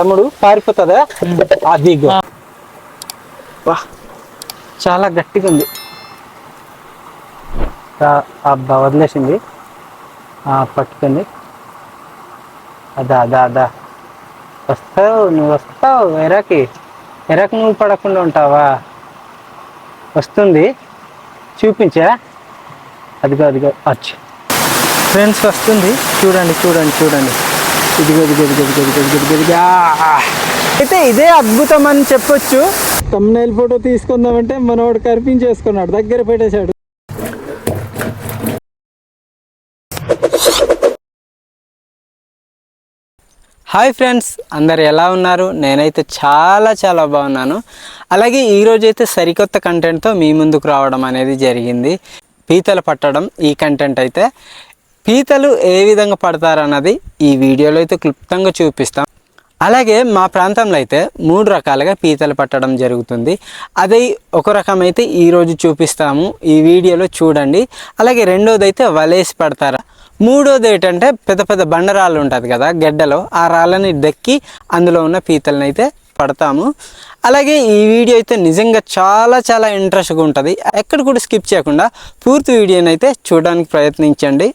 తమ్ముడు పారిపోతుందా అది వా చాలా గట్టిగా ఉంది. అబ్బా వదిలేసింది. ఆ, పట్టుకుంది. అదా అదా అదా. వస్తావు నువ్వు వస్తావు ఎరాకి. ఎరాకి నువ్వు పడకుండా ఉంటావా? వస్తుంది. చూపించా? అదిగో అదిగో అచ్చు. ఫ్రెండ్స్ వస్తుంది. చూడండి చూడండి చూడండి. అయితే ఇదే అద్భుతం అని చెప్పొచ్చు. తమ్నైల్ ఫోటో తీసుకుందామంటే మనోడు కనిపించేసుకున్నాడు దగ్గర పెట్టేశాడు. హాయ్ ఫ్రెండ్స్ అందరు ఎలా ఉన్నారు? నేనైతే చాలా చాలా బాగున్నాను. అలాగే ఈరోజు అయితే సరికొత్త కంటెంట్తో మీ ముందుకు రావడం అనేది జరిగింది. పీతలు పట్టడం ఈ కంటెంట్ అయితే. పీతలు ఏ విధంగా పడతారన్నది ఈ వీడియోలో అయితే క్లుప్తంగా చూపిస్తాం. అలాగే మా ప్రాంతంలో అయితే మూడు రకాలుగా పీతలు పట్టడం జరుగుతుంది. అదే ఒక రకం అయితే ఈరోజు చూపిస్తాము. ఈ వీడియోలో చూడండి. అలాగే రెండోది అయితే వలేసి పడతారా. మూడోది ఏంటంటే పెద్ద పెద్ద బండరాళ్ళు ఉంటుంది కదా గెడ్డలో ఆ రాళ్ళని దక్కి అందులో ఉన్న పీతలను అయితే పడతాము. అలాగే ఈ వీడియో అయితే నిజంగా చాలా చాలా ఇంట్రెస్ట్గా ఉంటుంది. ఎక్కడ కూడా స్కిప్ చేయకుండా పూర్తి వీడియోని అయితే చూడడానికి ప్రయత్నించండి.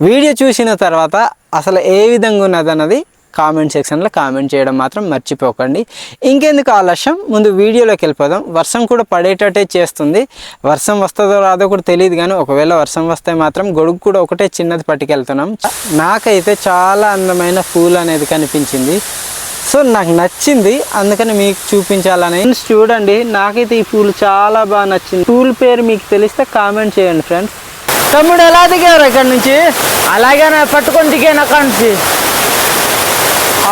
వీడియో చూసిన తర్వాత అసలు ఏ విధంగా ఉన్నదన్నది కామెంట్ సెక్షన్లో కామెంట్ చేయడం మాత్రం మర్చిపోకండి. ఇంకెందుకు ఆలస్యం? ముందు వీడియోలోకి వెళ్ళిపోదాం. వర్షం కూడా పడేటట్టే చేస్తుంది. వర్షం వస్తుందో రాదో కూడా తెలియదు కానీ ఒకవేళ వర్షం వస్తే మాత్రం గొడుగు కూడా ఒకటే చిన్నది పట్టుకెళ్తున్నాం. నాకైతే చాలా అందమైన పూలు అనేది కనిపించింది. సో నాకు నచ్చింది. అందుకని మీకు చూపించాలని. చూడండి. నాకైతే ఈ పూలు చాలా బాగా నచ్చింది. పూల పేరు మీకు తెలిస్తే కామెంట్ చేయండి ఫ్రెండ్స్ తమ్ముడు ఎలా దిగారు ఇక్కడ నుంచి? అలాగే పట్టుకొని దిగాను అక్కడి నుంచి?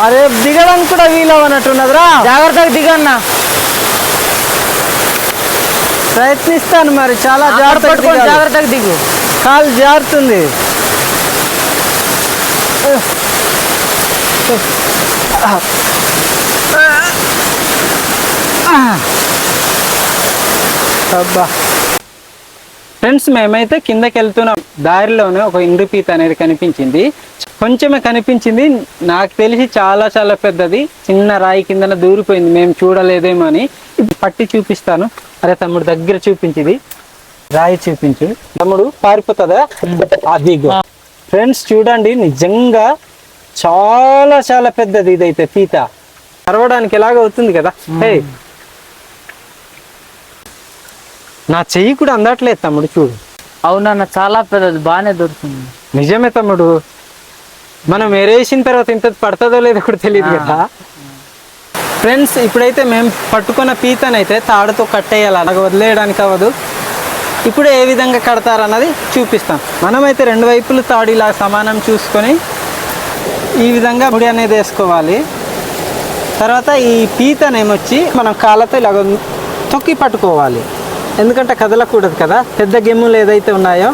అరే దిగడానికి కూడా వీలవనట్టున్నదిరా జాగ్రత్తగా దిగన్నా. ప్రయత్నిస్తాను మరి చాలా దిగాలి. జాగ్రత్తగా దిగు. కాలు జారుతుంది. అబ్బా. ఫ్రెండ్స్ మేమైతే కిందకి వెళ్తున్నాం దారిలోనే ఒక ఇంగ్రి పీత అనేది కనిపించింది. కొంచెమే కనిపించింది. నాకు తెలిసి చాలా చాలా పెద్దది. చిన్న రాయి కిందన దూరిపోయింది. మేము చూడలేదేమో అని. పట్టి చూపిస్తాను. అరే తమ్ముడు దగ్గర చూపించింది. రాయి చూపించు. తమ్ముడు పారిపోతుందా అది ఫ్రెండ్స్ చూడండి. నిజంగా చాలా చాలా పెద్దది ఇదైతే పీత. కరవడానికి ఎలాగ అవుతుంది కదా. హే నా చెయ్యి కూడా అందట్లేదు తమ్ముడు చూడు. అవునన్న చాలా పెద్దది బాగానే దొరుకుతుంది. నిజమే తమ్ముడు. మనం ఎరేసిన తర్వాత ఇంత పడుతుందో లేదో కూడా తెలియదు కదా. ఫ్రెండ్స్ ఇప్పుడైతే మేము పట్టుకున్న పీతనైతే తాడుతో కట్టేయాలి అలాగ వదిలేయడానికి అవ్వదు. ఇప్పుడు ఏ విధంగా కడతారన్నది చూపిస్తాం. మనమైతే రెండు వైపులు తాడు ఇలా సమానం చూసుకొని ఈ విధంగా ముడి అనేది వేసుకోవాలి. తర్వాత ఈ పీతనేమొచ్చి మనం కాళ్ళతో ఇలాగ తొక్కి పట్టుకోవాలి. ఎందుకంటే కదలకూడదు కదా? పెద్ద గెమ్ములు ఏదైతే ఉన్నాయో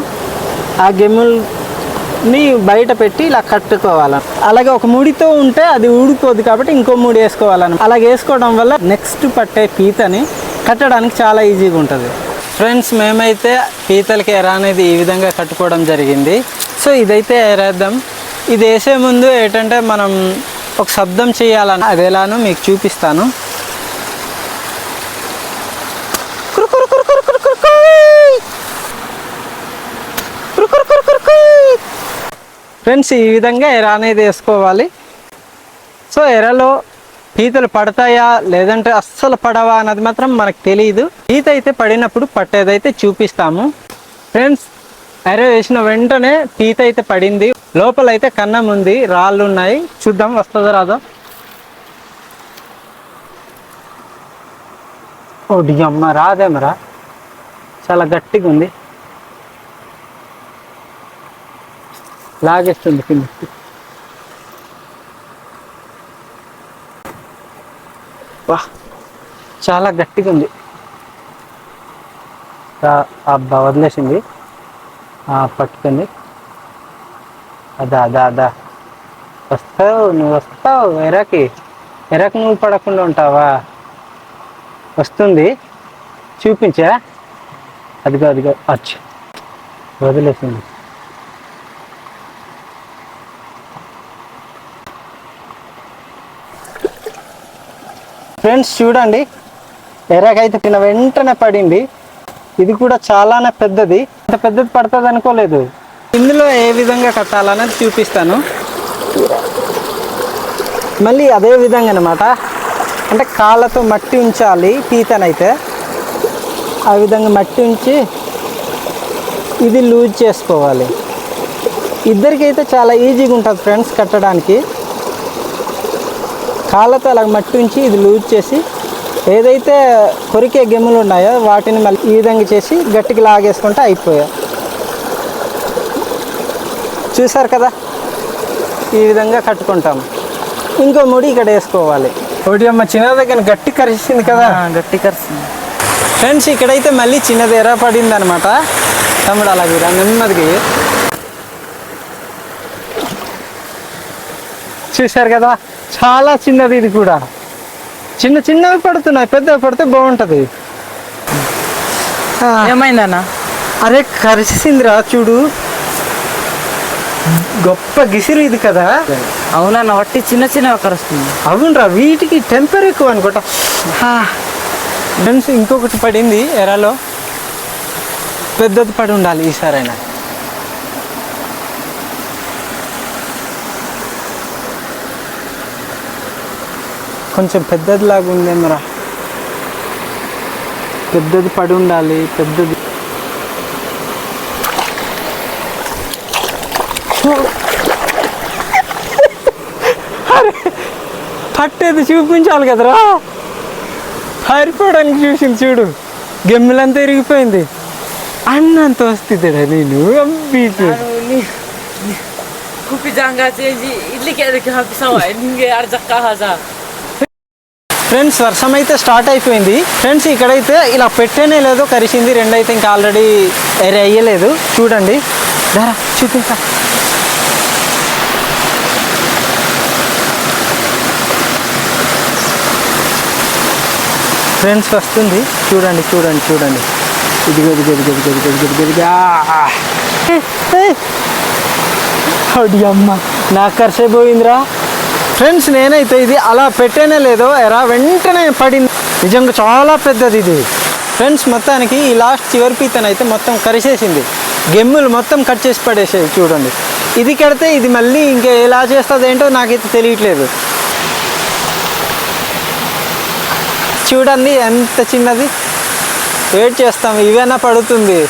ఆ గెమ్ముల్ని బయట పెట్టి ఇలా కట్టుకోవాలి. అలాగే ఒక ముడితో ఉంటే అది ఊడిపోదు కాబట్టి ఇంకో ముడి వేసుకోవాలని. అలాగే వేసుకోవడం వల్ల నెక్స్ట్ పట్టే పీతని కట్టడానికి చాలా ఈజీగా ఉంటుంది. ఫ్రెండ్స్ మేమైతే పీతలకి ఎర అనేది ఈ విధంగా కట్టుకోవడం జరిగింది. సో ఇదైతే ఎరేద్దాం ఇది వేసే ముందు ఏంటంటే మనం ఒక శబ్దం చేయాలని. అది ఎలానో మీకు చూపిస్తాను కురు కురు కురు కురు కురు కురు కుయ్. కురు కురు కురు కురు కుయ్. ఫ్రెండ్స్ ఈ విధంగా ఎర అనేది వేసుకోవాలి. సో ఎరలో పీతలు పడతాయా లేదంటే అస్సలు పడవా అన్నది మాత్రం మనకు తెలియదు పీత అయితే పడినప్పుడు పట్టేదైతే చూపిస్తాము. ఫ్రెండ్స్ ఎర వేసిన వెంటనే పీత అయితే పడింది. లోపల అయితే కన్నం ఉంది రాళ్ళు ఉన్నాయి. చూద్దాం వస్తుందో రాదో? ఓ అమ్మ రాదేమరా చాలా గట్టిగా ఉంది. లాగేస్తుంది కిందకి వా చాలా గట్టిగా ఉంది. అబ్బా వదిలేసింది. ఆ, పట్టుకుంది. అదా అదా అదా. వస్తావు నువ్వు వస్తావు ఎరాకి. ఎరాకి నువ్వు పడకుండా ఉంటావా? వస్తుంది. చూపించా? అదిగో అదిగో అచ్చు. వదిలేసింది. ఫ్రెండ్స్ చూడండి. ఎర్రకైతే తిన వెంటనే పడింది. ఇది కూడా చాలానే పెద్దది. అంత పెద్దది పడుతుంది అనుకోలేదు. ఇందులో ఏ విధంగా కట్టాలనేది చూపిస్తాను. మళ్ళీ అదే విధంగా అనమాట అంటే కాళ్ళతో మట్టి ఉంచాలి పీతనైతే. ఆ విధంగా మట్టి ఉంచి ఇది లూజ్ చేసుకోవాలి. ఇద్దరికైతే చాలా ఈజీగా ఉంటుంది ఫ్రెండ్స్ కట్టడానికి. కాళ్ళతో అలా మట్టి ఉంచి ఇది లూజ్ చేసి ఏదైతే కొరికే గెమ్ములు ఉన్నాయో వాటిని మళ్ళీ ఈ విధంగా చేసి గట్టిగా లాగేసుకుంటే అయిపోయా. చూసారు కదా? ఈ విధంగా కట్టుకుంటాం. ఇంకో ముడి ఇక్కడ వేసుకోవాలి. ఒకటి అమ్మ చిన్న దగ్గర గట్టి కరిసింది కదా? గట్టి కరుస్తుంది ఫ్రెండ్స్ ఇక్కడైతే మళ్ళీ చిన్నది ఎర్ర పడింది అనమాట తమ్ముడు అలా కూడా నెమ్మదిగా చూశారు కదా? చాలా చిన్నది ఇది కూడా. చిన్న చిన్నవి పడుతున్నాయి పెద్దవి పడితే బాగుంటుంది. ఏమైందన్న? అరే కరిసిందిరా చూడు. గొప్ప గిసిరు ఇది కదా. అవునన్న వట్టి చిన్న చిన్నవి కరుస్తుంది అవునరా వీటికి టెంపర్ ఎక్కువ అనుకుంటా. ఫ్రెండ్స్ ఇంకొకటి పడింది ఎరాలో. పెద్దది పడి ఉండాలి ఈసారైనా. కొంచెం పెద్దది లాగా ఉందేమరా. పెద్దది పడి ఉండాలి పెద్దది. పట్టేది చూపించాలి కదరా. పారిపోవడానికి చూసింది చూడు గెమ్మిలంతా ఇరిగిపోయింది. అన్నంత వస్తుందిరా నేను beach kupidanga tezi ilike hapisawai friends వర్షం అయితే స్టార్ట్ అయిపోయింది. ఫ్రెండ్స్ ఇక్కడైతే ఇలా పెట్టేనే లేదు కరిసింది రెండైతే ఇంకా ఆల్రెడీ ఏరే అయ్యలేదు. చూడండి. ధర చూపించా ఫ్రెండ్స్ వస్తుంది. చూడండి చూడండి చూడండి. ఇదిగో ఇదిగో ఇదిగో ఇదిగో ఇదిగో ఇదిగో ఇదిగో అడి అమ్మ. నా కర్సే పోయిందిరా. ఫ్రెండ్స్ నేనైతే ఇది అలా పెట్టేనే లేదో ఎరా వెంటనే పడింది. నిజంగా చాలా పెద్దది ఇది. ఫ్రెండ్స్ మొత్తానికి ఈ లాస్ట్ చివరి పీతనైతే మొత్తం కరిసేసింది. గెమ్ములు మొత్తం కట్ చేసి పడేసేది చూడండి. ఇది కడితే ఇది మళ్ళీ ఇంకా ఎలా చేస్తుంది ఏంటో నాకైతే తెలియట్లేదు. చూడండి ఎంత చిన్నది. వెయిట్ చేస్తాం ఇవైనా పడుతుంది?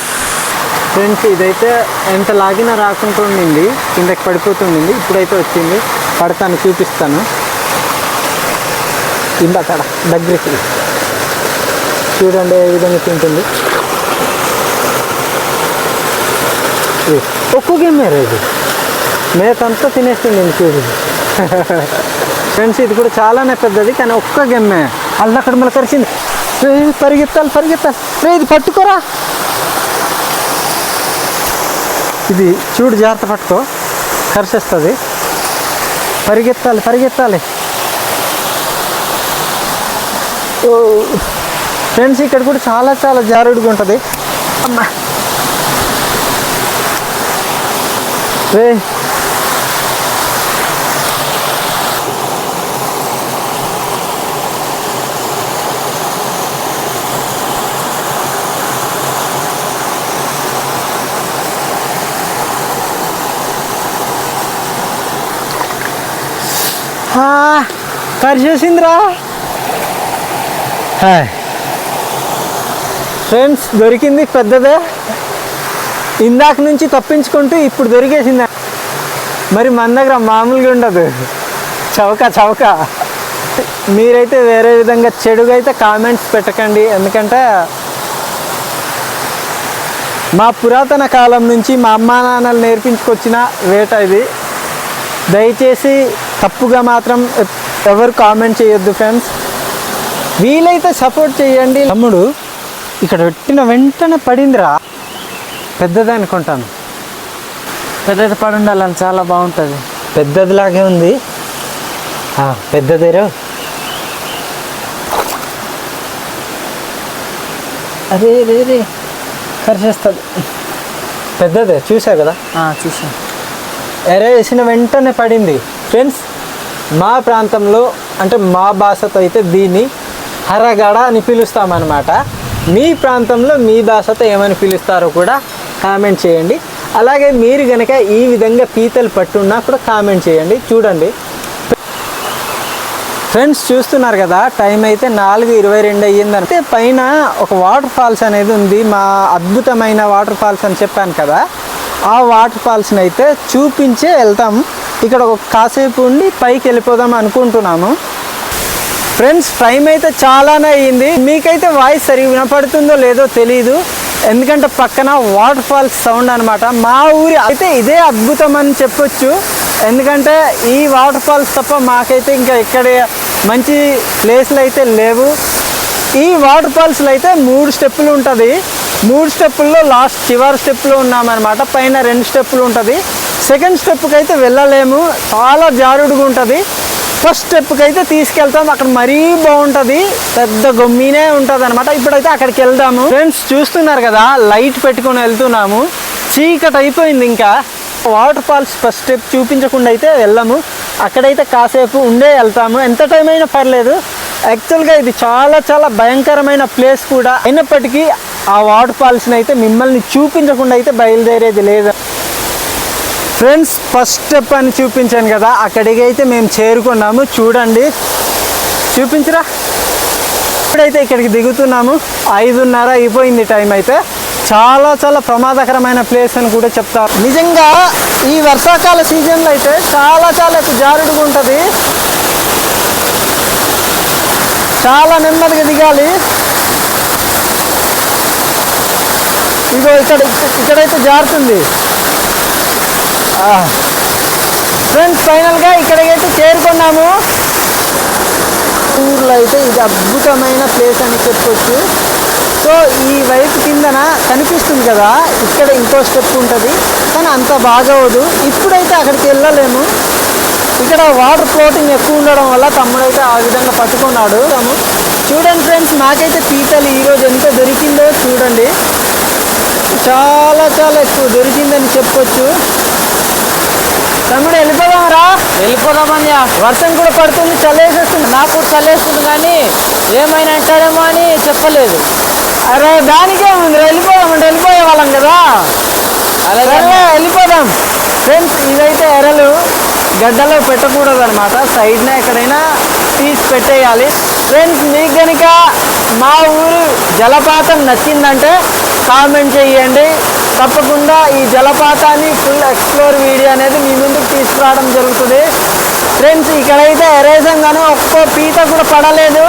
ఫ్రెండ్స్ ఇదైతే ఎంత లాగినా రాకుండా ఉండింది కిందకి పడిపోతుండింది ఇప్పుడైతే వచ్చింది. పడతాను చూపిస్తాను. ఇందాక దగ్గరికి. చూడండి ఏ విధంగా తింటుంది. ఇది ఒక్క గేమ్ ఇది. మేతంతా తినేస్తుంది చూడు. ఫ్రెండ్స్ ఇది కూడా చాలానే పెద్దది కానీ ఒక్క గెమ్మే అక్కడ మళ్ళీ కరిచింది. పరిగెత్తాలి పరిగెత్తాలి. రే ఇది పట్టుకోరా. ఇది చూడు జాగ్రత్త పట్టుకో. కరిసేస్తుంది పరిగెత్తాలి పరిగెత్తాలి. ఫ్రెండ్స్ ఇక్కడ కూడా చాలా చాలా జారుడుగా ఉంటుంది. అమ్మా. రే కరిచేసిందిరా ఫ్రెండ్స్ దొరికింది పెద్దదే. ఇందాక నుంచి తప్పించుకుంటూ ఇప్పుడు దొరికేసింది. మరి మన దగ్గర మామూలుగా ఉండదు. చౌక చౌక మీరైతే వేరే విధంగా చెడుగా అయితే కామెంట్స్ పెట్టకండి. ఎందుకంటే మా పురాతన కాలం నుంచి మా అమ్మా నాన్నలు నేర్పించుకొచ్చిన వేట ఇది. దయచేసి తప్పుగా మాత్రం ఎవరు కామెంట్ చేయొద్దు ఫ్రెండ్స్ వీలైతే సపోర్ట్ చేయండి. తమ్ముడు ఇక్కడ పెట్టిన వెంటనే పడిందిరా. పెద్దది అనుకుంటాను. పెద్దది పడి ఉండాలని చాలా బాగుంటుంది. పెద్దదిలాగే ఉంది. ఆ, పెద్దదేరా. అరే రే రే కరిచేస్తుంది. పెద్దదే చూసా కదా. చూసాను ఎరే వేసిన వెంటనే పడింది. ఫ్రెండ్స్ మా ప్రాంతంలో అంటే మా భాషతో అయితే దీన్ని హరగడ అని పిలుస్తామన్నమాట. మీ ప్రాంతంలో మీ భాషతో ఏమని పిలుస్తారో కూడా కామెంట్ చేయండి. అలాగే మీరు కనుక ఈ విధంగా పీతలు పట్టున్నా కూడా కామెంట్ చేయండి. చూడండి. ఫ్రెండ్స్ చూస్తున్నారు కదా టైం అయితే నాలుగు ఇరవై రెండు అయ్యిందంటే పైన ఒక వాటర్ ఫాల్స్ అనేది ఉంది. మా అద్భుతమైన వాటర్ ఫాల్స్ అని చెప్పాను కదా. ఆ వాటర్ ఫాల్స్ని అయితే చూపించే వెళ్తాం. ఇక్కడ ఒక కాసేపు ఉండి పైకి వెళ్ళిపోదాం అనుకుంటున్నాము. ఫ్రెండ్స్ టైం అయితే చాలానే అయ్యింది. మీకైతే వాయిస్ సరిగ్గా వినపడుతుందో లేదో తెలియదు ఎందుకంటే పక్కన వాటర్ ఫాల్స్ సౌండ్ అనమాట మా ఊరి అయితే ఇదే అద్భుతం అని చెప్పొచ్చు. ఎందుకంటే ఈ వాటర్ ఫాల్స్ తప్ప మాకైతే ఇంకా ఇక్కడ మంచి ప్లేస్లు అయితే లేవు. ఈ వాటర్ ఫాల్స్లో అయితే మూడు స్టెప్పులు ఉంటుంది. మూడు స్టెప్పుల్లో లాస్ట్ చివరి స్టెప్లో ఉన్నామన్నమాట. పైన రెండు స్టెప్పులు ఉంటుంది. సెకండ్ స్టెప్కి అయితే వెళ్ళలేము. చాలా జారుడుగా ఉంటుంది. ఫస్ట్ స్టెప్కి అయితే తీసుకెళ్తాం. అక్కడ మరీ బాగుంటుంది. పెద్ద గమ్మినే ఉంటుంది అనమాట ఇప్పుడైతే అక్కడికి వెళ్దాము. ఫ్రెండ్స్ చూస్తున్నారు కదా లైట్ పెట్టుకొని వెళ్తున్నాము. చీకటి అయిపోయింది ఇంకా. వాటర్ ఫాల్స్ ఫస్ట్ స్టెప్ చూపించకుండా అయితే వెళ్ళాము. అక్కడైతే కాసేపు ఉండే వెళ్తాము. ఎంత టైం అయినా పర్లేదు. యాక్చువల్గా ఇది చాలా చాలా భయంకరమైన ప్లేస్ కూడా. అయినప్పటికీ ఆ వాటర్ ఫాల్స్ని అయితే మిమ్మల్ని చూపించకుండా అయితే బయలుదేరేది లేదు. ఫ్రెండ్స్ ఫస్ట్ స్టెప్ అని చూపించాను కదా అక్కడికి అయితే మేము చేరుకున్నాము. చూడండి. చూపించరా? ఇప్పుడైతే ఇక్కడికి దిగుతున్నాము. ఐదున్నర అయిపోయింది టైం అయితే. చాలా చాలా ప్రమాదకరమైన ప్లేస్ అని కూడా చెప్తారు. నిజంగా ఈ వర్షాకాల సీజన్లో అయితే చాలా చాలా ఎక్కువ జారుడుగా ఉంటుంది. చాలా నెమ్మదిగా దిగాలి. ఇగో ఇక్కడ ఇక్కడైతే జారుతుంది. ఫ్రెండ్స్ ఫైనల్గా ఇక్కడికైతే చేరుకున్నాము. ఊర్లో అయితే ఇది అద్భుతమైన ప్లేస్ అని చెప్పొచ్చు. సో ఈ వైపు కిందన కనిపిస్తుంది కదా ఇక్కడ ఇంకో స్టెప్ ఉంటుంది. కానీ అంత బాగోదు ఇప్పుడైతే అక్కడికి వెళ్ళలేము. ఇక్కడ వాటర్ ఫ్లోటింగ్ ఎక్కువ ఉండడం వల్ల తమ్ముడైతే ఆ విధంగా పట్టుకున్నాడు. తాము చూడండి ఫ్రెండ్స్ నాకైతే పీతలు ఈరోజు ఎంత దొరికిందో చూడండి. చాలా చాలా ఎక్కువ దొరికిందని చెప్పొచ్చు. తమ్ముడు వెళ్ళిపోదాం రా. వెళ్ళిపోదామని వర్షం కూడా పడుతుంది చల్లేసేస్తుంది. నాకు చల్లేస్తుంది కానీ ఏమైనా అంటాడేమో అని చెప్పలేదు. అరే దానికే ఉంది వెళ్ళిపోదాం అంటే వెళ్ళిపోయే వాళ్ళం కదా. సరే వెళ్ళిపోదాం. ఫ్రెండ్స్ ఇదైతే ఎరలు గడ్డలో పెట్టకూడదు అనమాట సైడ్నే ఎక్కడైనా తీసి పెట్టేయాలి. ఫ్రెండ్స్ మీకు కనుక మా ఊరు జలపాతం నచ్చిందంటే కామెంట్ చేయండి. తప్పకుండా ఈ జలపాతాన్ని ఫుల్ ఎక్స్ప్లోర్ వీడియో అనేది మీ ముందుకు తీసుకురావడం జరుగుతుంది. ఫ్రెండ్స్ ఇక్కడైతే ఎరేసం కానీ ఒక్క పీత కూడా పడలేదు.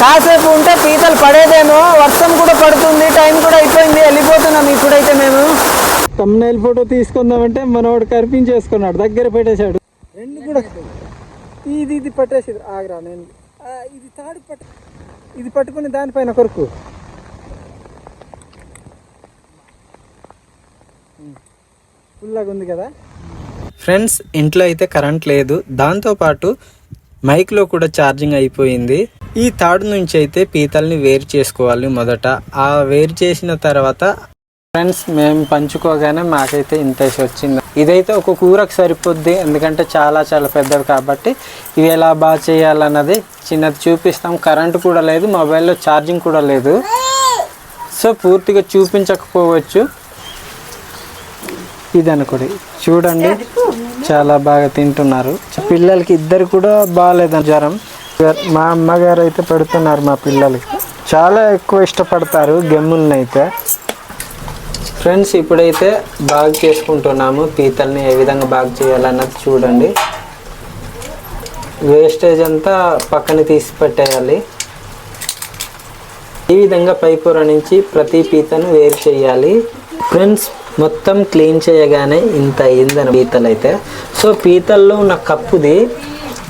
కాసేపు ఉంటే పీతలు పడేదేమో. వర్షం కూడా పడుతుంది. టైం కూడా అయిపోయింది. వెళ్ళిపోతున్నాం ఇప్పుడైతే మేము. తమ్నైల్ ఫోటో తీసుకుందామంటే మనవాడు కనిపించేసుకున్నాడు దగ్గర పెట్టేశాడు. రెండు కూడా ఇది ఇది పట్టేసి ఆగరా నేను. ఇది తాడు పట్ట ఇది పట్టుకుని దానిపైన కొరకు. ఫుల్లాగా ఉంది కదా? ఫ్రెండ్స్ ఇంట్లో అయితే కరెంట్ లేదు. దాంతోపాటు మైక్లో కూడా ఛార్జింగ్ అయిపోయింది. ఈ తాడు నుంచి అయితే పీతల్ని వేరు చేసుకోవాలి మొదట. ఆ వేరు చేసిన తర్వాత ఫ్రెండ్స్ మేము పంచుకోగానే మాకైతే ఇంత వచ్చింది. ఇదైతే ఒక కూరకు సరిపోద్ది ఎందుకంటే చాలా చాలా పెద్దది కాబట్టి ఇవి ఎలా బాగా చేయాలన్నది చిన్నది చూపిస్తాం. కరెంట్ కూడా లేదు మొబైల్లో ఛార్జింగ్ కూడా లేదు. సో పూర్తిగా చూపించకపోవచ్చు. ఇది అనుకోండి చూడండి చాలా బాగా తింటున్నారు. పిల్లలకి ఇద్దరు కూడా బాగాలేదు జ్వరం. మా అమ్మగారు అయితే పెడుతున్నారు మా పిల్లలకి. చాలా ఎక్కువ ఇష్టపడతారు గెమ్ముల్ని అయితే ఫ్రెండ్స్ ఇప్పుడైతే బాగా చేసుకుంటున్నాము. పీతల్ని ఏ విధంగా బాగా చేయాలన్నది చూడండి. వేస్టేజ్ అంతా పక్కన తీసి పెట్టేయాలి. ఈ విధంగా పై పొర నుంచి ప్రతి పీతను వేరు చేయాలి. ఫ్రెండ్స్ మొత్తం క్లీన్ చేయగానే ఇంత అయిందని పీతలు అయితే సో పీతల్లో ఉన్న కప్పుది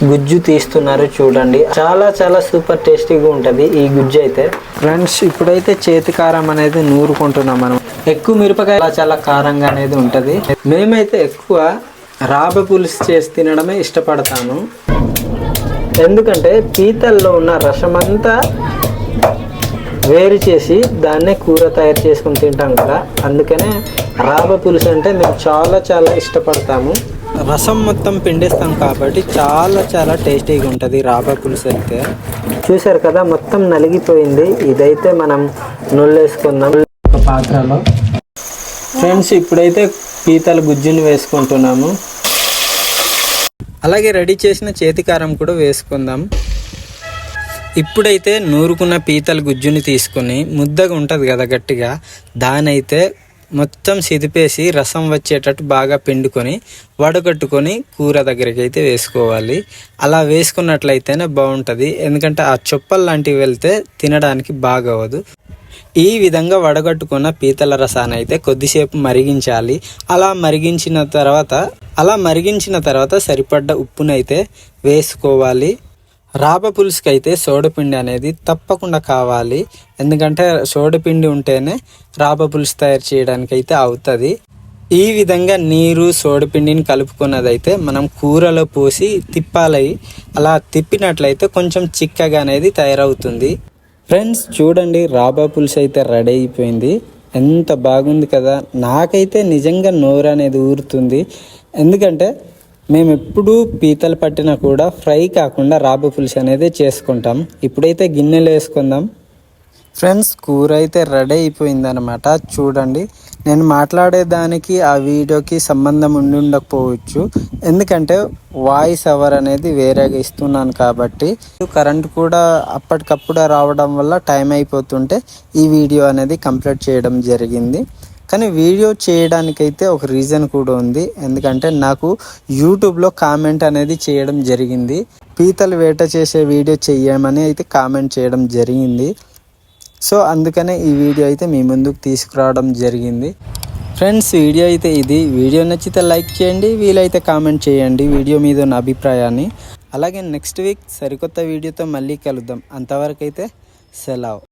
గుజ్జు తీస్తున్నారు చూడండి. చాలా చాలా సూపర్ టేస్టీగా ఉంటుంది ఈ గుజ్జు అయితే. ఫ్రెండ్స్ ఇప్పుడైతే చేతి కారం అనేది నూరుకుంటున్నాం మనం. ఎక్కువ మిరపకాయ చాలా చాలా కారంగా అనేది ఉంటుంది. మేమైతే ఎక్కువ రాబ పులుసు చేసి తినడమే ఇష్టపడతాను. ఎందుకంటే పీతల్లో ఉన్న రసం అంతా వేరు చేసి దాన్నే కూర తయారు చేసుకుని తింటాం కదా. అందుకనే రాబ పులుసు అంటే మేము చాలా చాలా ఇష్టపడతాము. రసం మొత్తం పిండేస్తాం కాబట్టి చాలా చాలా టేస్టీగా ఉంటుంది రాబా పులుసు అయితే. చూశారు కదా మొత్తం నలిగిపోయింది. ఇదైతే మనం నుల్లేసుకుందాం ఒక పాత్రలో. ఫ్రెండ్స్ ఇప్పుడైతే పీతల గుజ్జును వేసుకుంటున్నాము. అలాగే రెడీ చేసిన చేతికారం కూడా వేసుకుందాం. ఇప్పుడైతే నూరుకున్న పీతల గుజ్జుని తీసుకుని ముద్దగా ఉంటుంది కదా గట్టిగా దానైతే మొత్తం సిదిపేసి రసం వచ్చేటట్టు బాగా పిండుకొని వడగట్టుకొని కూర దగ్గరికి అయితే వేసుకోవాలి. అలా వేసుకున్నట్లయితేనే బాగుంటుంది. ఎందుకంటే ఆ చొప్పలు లాంటివి వెళ్తే తినడానికి బాగవదు ఈ విధంగా వడగట్టుకున్న పీతల రసాన్ని అయితే కొద్దిసేపు మరిగించాలి. అలా మరిగించిన తర్వాత అలా మరిగించిన తర్వాత సరిపడ్డ ఉప్పునైతే వేసుకోవాలి. రాబ పులుసుకి అయితే సోడపిండి అనేది తప్పకుండా కావాలి. ఎందుకంటే సోడపిండి ఉంటేనే రాబ పులుసు తయారు చేయడానికి అయితే అవుతుంది. ఈ విధంగా నీరు సోడపిండిని కలుపుకున్నదైతే మనం కూరలో పోసి తిప్పాలి. అలా తిప్పినట్లయితే కొంచెం చిక్కగా అనేది తయారవుతుంది. ఫ్రెండ్స్ చూడండి రాబా పులుసు అయితే రెడీ అయిపోయింది. ఎంత బాగుంది కదా. నాకైతే నిజంగా నోరు అనేది ఊరుతుంది. ఎందుకంటే మేము ఎప్పుడూ పీతలు పట్టినా కూడా ఫ్రై కాకుండా రాబు పులుసు అనేది చేసుకుంటాం. ఇప్పుడైతే గిన్నెలు వేసుకుందాం. ఫ్రెండ్స్ కూర అయితే రెడీ అయిపోయిందనమాట చూడండి నేను మాట్లాడేదానికి ఆ వీడియోకి సంబంధం ఉండి ఉండకపోవచ్చు. ఎందుకంటే వాయిస్ అవర్ అనేది వేరేగా ఇస్తున్నాను కాబట్టి. కరెంట్ కూడా అప్పటికప్పుడు రావడం వల్ల టైం అయిపోతుంటే ఈ వీడియో అనేది కంప్లీట్ చేయడం జరిగింది. కానీ వీడియో చేయడానికైతే ఒక రీజన్ కూడా ఉంది. ఎందుకంటే నాకు యూట్యూబ్లో కామెంట్ అనేది చేయడం జరిగింది. పీతలు వేట చేసే వీడియో చెయ్యమని అయితే కామెంట్ చేయడం జరిగింది. సో అందుకనే ఈ వీడియో అయితే మీ ముందుకు తీసుకురావడం జరిగింది. ఫ్రెండ్స్ వీడియో అయితే ఇది. వీడియో నచ్చితే లైక్ చేయండి వీలైతే కామెంట్ చేయండి వీడియో మీద ఉన్న అభిప్రాయాన్ని. అలాగే నెక్స్ట్ వీక్ సరికొత్త వీడియోతో మళ్ళీ కలుద్దాం. అంతవరకు అయితే సెలవు.